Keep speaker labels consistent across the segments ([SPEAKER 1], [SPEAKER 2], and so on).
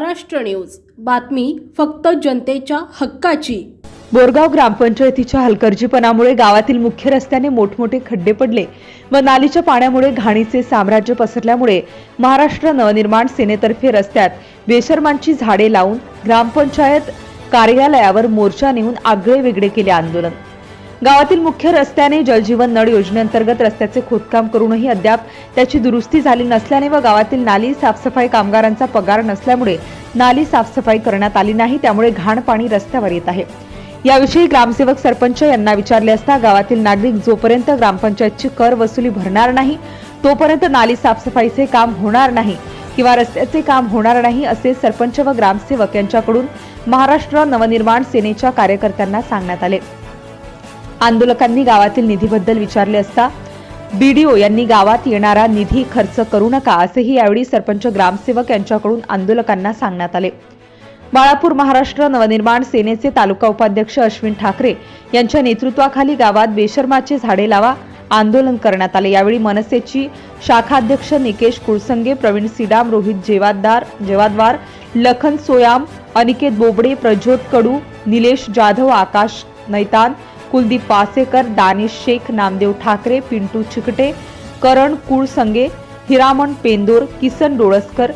[SPEAKER 1] Maharashtra news. बातमी फक्त जनतेच्या हक्काची.
[SPEAKER 2] बोरगाव ग्रामपंचायतीच्या हलकर्जीपणामुळे गावातील मुख्य रस्त्याने मोठमोठे खड्डे पडले व नालीच्या पाण्यामुळे घाणीचे साम्राज्य पसरल्यामुळे महाराष्ट्र नवनिर्माण सेनेतर्फे रस्त्यात बेशर्मांची झाडे लावून ग्रामपंचायत कार्यालयावर मोर्चा नेऊन आगळे वेगळे केले आंदोलन. गावातील मुख्य रस्त्याने जलजीवन नळ योजनेअंतर्गत रस्त्याचे खोदकाम करूनही अद्याप त्याची दुरुस्ती झाली नसल्याने व गावातील नाली साफसफाई कामगारांचा पगार नसल्यामुळे नाली साफसफाई करण्यात आली नाही त्यामुळे घाण पाणी रस्त्यावर येत आहे. याविषयी ग्रामसेवक सरपंच यांना विचारले असता गावातील नागरिक जोपर्यंत ग्रामपंचायतची कर वसुली भरणार नाही तोपर्यंत नाली साफसफाईचे काम होणार नाही किंवा रस्त्याचे काम होणार नाही असे सरपंच व ग्रामसेवक यांच्याकडून महाराष्ट्र नवनिर्माण सेनेच्या कार्यकर्त्यांना सांगण्यात आले. आंदोलकांनी गावातील निधीबद्दल विचारले असता बीडीओ यांनी गावात येणारा निधी खर्च करू नका असेही यावेळी सरपंच ग्रामसेवक यांच्याकडून आंदोलकांना सांगण्यात आले. बाळापूर महाराष्ट्र नवनिर्माण सेनेचे तालुका उपाध्यक्ष अश्विन ठाकरे यांच्या नेतृत्वाखाली गावात बेशर्माचे झाडे लावा आंदोलन करण्यात आले. यावेळी मनसेची शाखाध्यक्ष निकेश कुळसंगे प्रवीण सिडाम रोहित जेवादार जेवादवार लखन सोयाम अनिकेत बोबडे प्रज्योत कडू निलेश जाधव आकाश नैतान कुलदीप पासेकर दानिश शेख नामदेव ठाकरे पिंटू चिकटे करण कुळसंगे हिरामण पेंदोर किसन डोळसकर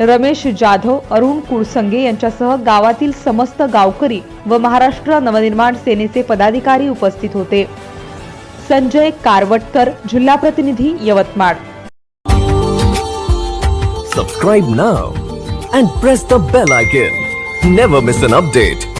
[SPEAKER 2] रमेश जाधव अरुण कुळसंगे यांच्यासह गावातील समस्त गावकरी व महाराष्ट्र नवनिर्माण सेनेचे पदाधिकारी उपस्थित होते. संजय कारवटकर जिल्हा प्रतिनिधी Yavatmal.
[SPEAKER 3] Subscribe now and press the bell icon never miss an update